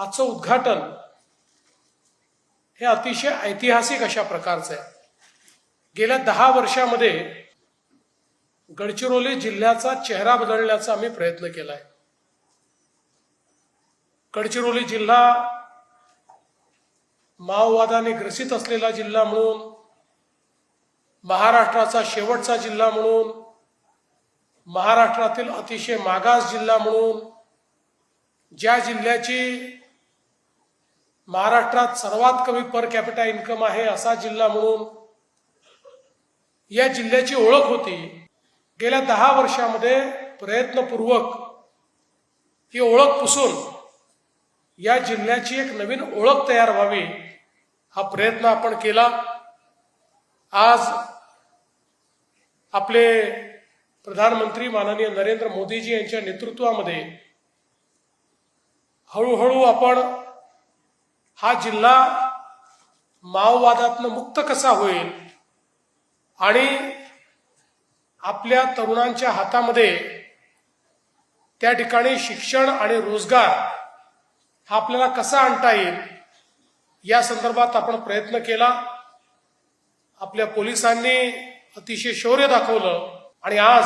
आजचं उद्घाटन हे अतिशय ऐतिहासिक अशा प्रकारचं आहे. गेल्या दहा वर्षामध्ये गडचिरोली जिल्ह्याचा चेहरा बदलण्याचा आम्ही प्रयत्न केला आहे. गडचिरोली जिल्हा माओवादाने ग्रसित असलेला जिल्हा म्हणून महाराष्ट्राचा शेवटचा जिल्हा म्हणून महाराष्ट्रातील अतिशय मागास जिल्हा म्हणून ज्या जिल्ह्याची महाराष्ट्रात सर्वात कमी पर कॅपिटा इन्कम आहे असा जिल्हा म्हणून या जिल्ह्याची ओळख होती. गेल्या दहा वर्षामध्ये प्रयत्नपूर्वक ही ओळख पुसून या जिल्ह्याची एक नवीन ओळख तयार व्हावी हा प्रयत्न आपण केला. आज आपले प्रधानमंत्री माननीय नरेंद्र मोदीजी यांच्या नेतृत्वामध्ये हळूहळू आपण हा जिल्हा माओवादातनं मुक्त कसा होईल? आणि आपल्या तरुणांच्या हातामध्ये त्या ठिकाणी शिक्षण आणि रोजगार हा आपल्याला कसा आणता येईल या संदर्भात आपण प्रयत्न केला. आपल्या पोलिसांनी अतिशय शौर्य दाखवलं. आणि आज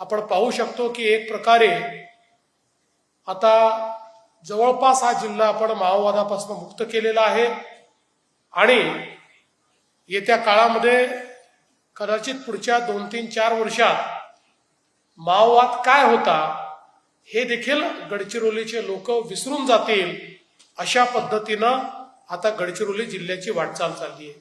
आपण पाहू शकतो की एक प्रकारे आता जवळपास हा जिल्हा आपण माओवादापासून मुक्त केलेला आहे. आणि येत्या काळामध्ये कदाचित पुढच्या दोन तीन चार वर्षात माओवाद काय होता हे देखील गडचिरोलीचे लोक विसरून जातील अशा पद्धतीनं आता गडचिरोली जिल्ह्याची वाटचाल चालली आहे.